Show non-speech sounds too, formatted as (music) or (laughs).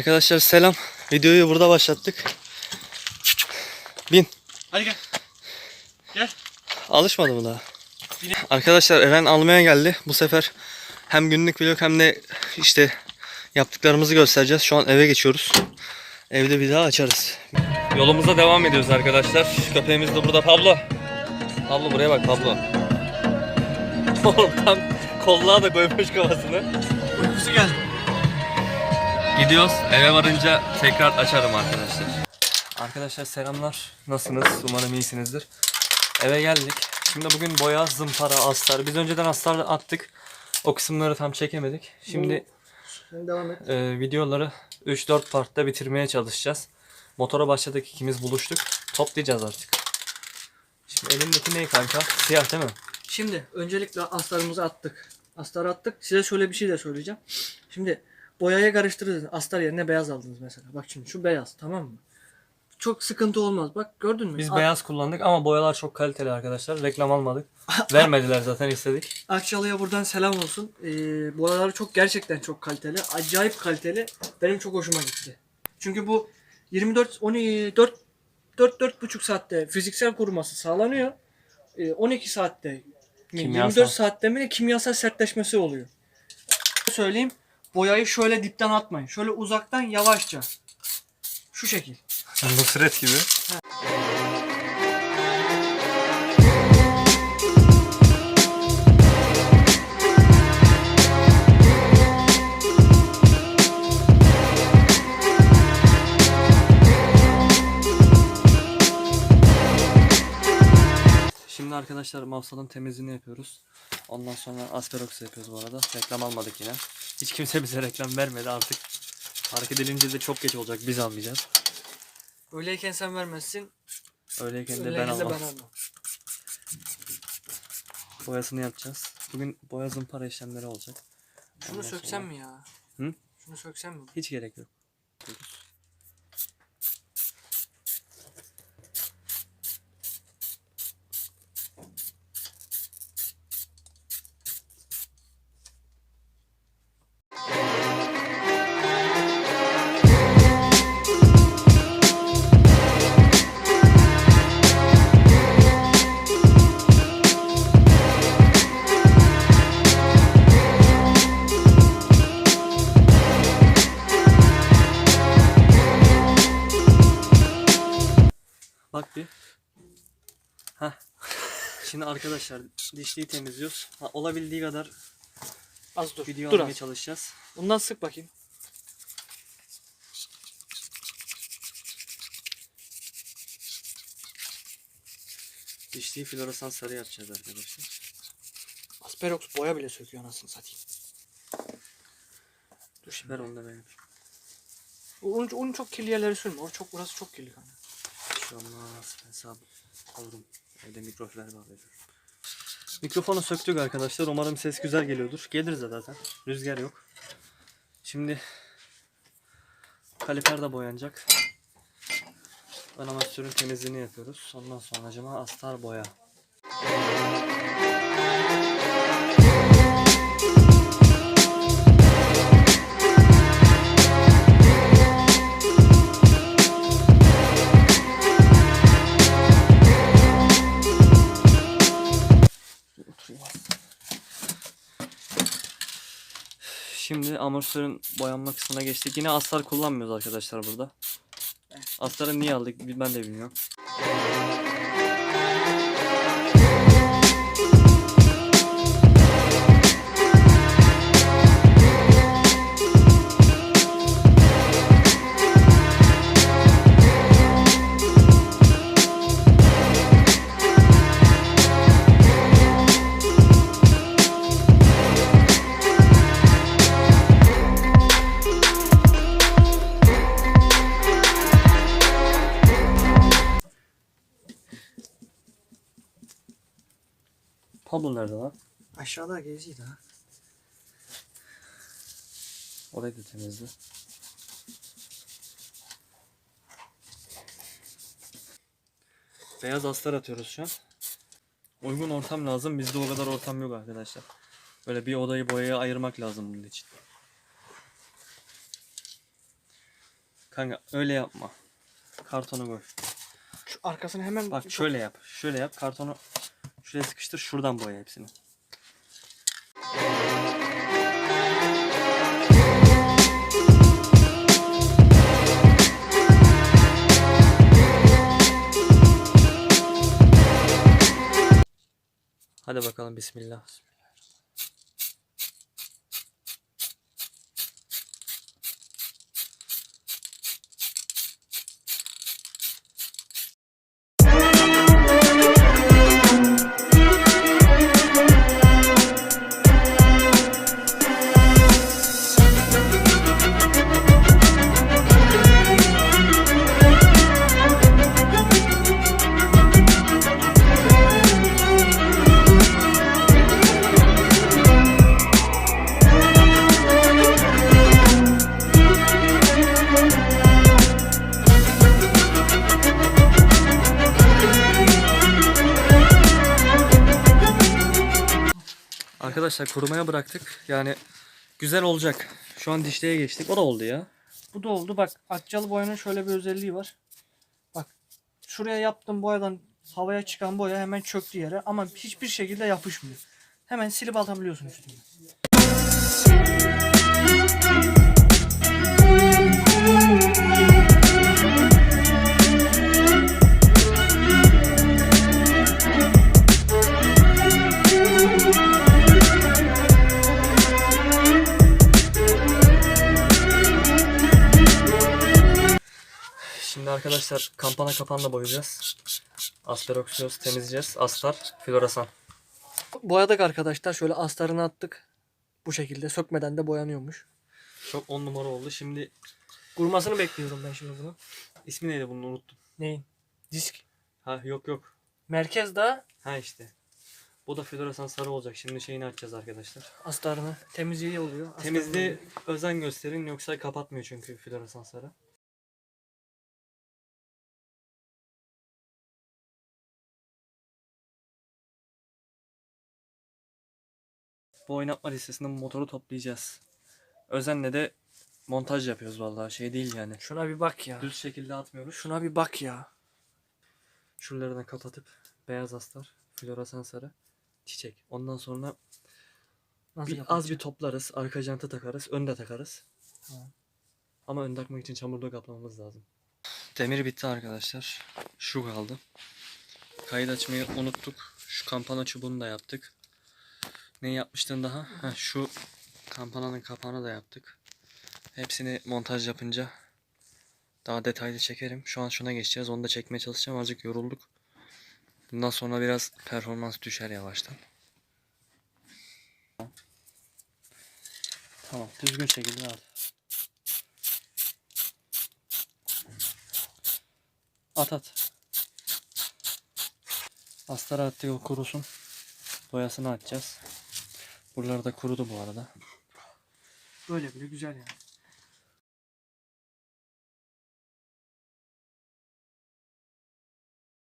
Arkadaşlar selam. Videoyu burada başlattık. Bin. Hadi gel. Gel. Alışmadı mı daha? Arkadaşlar Eren almaya geldi. Bu sefer hem günlük vlog hem de işte yaptıklarımızı göstereceğiz. Şu an eve geçiyoruz. Evde bir daha açarız. Yolumuza devam ediyoruz arkadaşlar. Köpeğimiz de burada Pablo. Pablo buraya bak Pablo. (laughs) Oğlum tam kolluğa da koymuş kafasını. Uykusu geldi. Gidiyoruz. Eve varınca tekrar açarım arkadaşlar. Arkadaşlar selamlar. Nasılsınız? Umarım iyisinizdir. Eve geldik. Şimdi bugün boya, zımpara, astar. Biz önceden astar attık. O kısımları tam çekemedik. Şimdi Şimdi devam et. e, videoları 3-4 partta bitirmeye çalışacağız. Motora başladık ikimiz buluştuk. Toplayacağız artık. Şimdi elimdeki ne kanka? Siyah değil mi? Şimdi öncelikle astarımızı attık. Astar attık. Size şöyle bir şey de söyleyeceğim. Şimdi boyaya karıştırırdınız. Astar yerine beyaz aldınız mesela. Bak şimdi şu beyaz tamam mı? Çok sıkıntı olmaz. Bak gördün mü? Biz A- beyaz kullandık ama boyalar çok kaliteli arkadaşlar. Reklam almadık. (laughs) Vermediler zaten istedik. Akçalı'ya buradan selam olsun. Ee, boyaları çok gerçekten çok kaliteli. Acayip kaliteli. Benim çok hoşuma gitti. Çünkü bu 24 14 4 4,5 saatte fiziksel kuruması sağlanıyor. Ee, 12 saatte Kimyasal. 24 saatte mi kimyasal sertleşmesi oluyor. Söyleyeyim. Boyayı şöyle dipten atmayın. Şöyle uzaktan yavaşça. Şu şekil. Nusret gibi. Şimdi arkadaşlar mafsalın temizliğini yapıyoruz. Ondan sonra asperox yapıyoruz bu arada. Reklam almadık yine. Hiç kimse bize reklam vermedi artık. Fark edilince de çok geç olacak. Biz almayacağız. Öyleyken sen vermezsin. Öyleyken de ben Öyleyken de almam. ben almam. Boyasını yapacağız. Bugün boya zımpara işlemleri olacak. Şunu Ondan söksem sonra- mi ya? Hı? Şunu söksem mi? Hiç gerek yok. Bir. Heh. Şimdi arkadaşlar dişliği temizliyoruz. Ha, olabildiği kadar Az dur. video dur almaya az. çalışacağız. Bundan sık bakayım. Dişliği floresan sarı yapacağız arkadaşlar. Asperox boya bile söküyor anasını satayım. Dur şimdi. Ver onu da benim. Onun, onun çok kirli yerleri sürme. O çok burası çok kirli kanka. Olmaz. Hesap alırım. Evde mikrofiber bağlıyorum. Mikrofonu söktük arkadaşlar. Umarım ses güzel geliyordur. Gelir zaten. Rüzgar yok. Şimdi kaliper de boyanacak. Ön temizliğini yapıyoruz. Ondan sonra acaba astar boya. Şimdi amortisörün boyanma kısmına geçtik. Yine astar kullanmıyoruz arkadaşlar burada. Astarı niye aldık ben de bilmiyorum. Pablo nerede lan? Aşağıda geziydi ha. Orayı da temizle. Beyaz astar atıyoruz şu an. Uygun ortam lazım. Bizde o kadar ortam yok arkadaşlar. Böyle bir odayı boyaya ayırmak lazım bunun için. Kanka öyle yapma. Kartonu koy. Şu arkasını hemen Bak şöyle yap. Şöyle yap. Kartonu şuraya sıkıştır. Şuradan boya hepsini. Hadi bakalım bismillah. Arkadaşlar kurumaya bıraktık. Yani güzel olacak. Şu an dişliğe geçtik. O da oldu ya. Bu da oldu. Bak akçalı boyanın şöyle bir özelliği var. Bak şuraya yaptığım boyadan havaya çıkan boya hemen çöktü yere ama hiçbir şekilde yapışmıyor. Hemen silip atabiliyorsun üstüne. Arkadaşlar kampana kapağını boyayacağız. Asperoksiyoz temizleyeceğiz. Astar, floresan. Boyadık arkadaşlar. Şöyle astarını attık. Bu şekilde sökmeden de boyanıyormuş. Çok on numara oldu. Şimdi Kurumasını bekliyorum ben şimdi bunu. ismi neydi bunun unuttum. Neyin? Disk. Ha yok yok. Merkez daha Ha işte. Bu da floresan sarı olacak. Şimdi şeyini açacağız arkadaşlar. astarını temizliği oluyor. Astarını Temizliğe özen gösterin yoksa kapatmıyor çünkü floresan sarı. Bu oynatma listesinden motoru toplayacağız. Özenle de montaj yapıyoruz vallahi şey değil yani. Şuna bir bak ya. Düz şekilde atmıyoruz. Şuna bir bak ya. Şuralardan kapatıp beyaz astar, floresan sarı, çiçek. Ondan sonra Nasıl bir, az bir toplarız. Arka jantı takarız. Önde takarız. Tamam. Ama ön takmak için çamurda kaplamamız lazım. Demir bitti arkadaşlar. Şu kaldı. Kayıt açmayı unuttuk. Şu kampana çubuğunu da yaptık. Ne yapmıştın daha? Ha, şu kampananın kapağını da yaptık. Hepsini montaj yapınca daha detaylı çekerim. Şu an şuna geçeceğiz. Onu da çekmeye çalışacağım. Azıcık yorulduk. Bundan sonra biraz performans düşer yavaştan. Tamam. Düzgün şekilde al. At at. Astara attık o kurusun. Boyasını atacağız. Buraları da kurudu bu arada. Böyle bile güzel yani.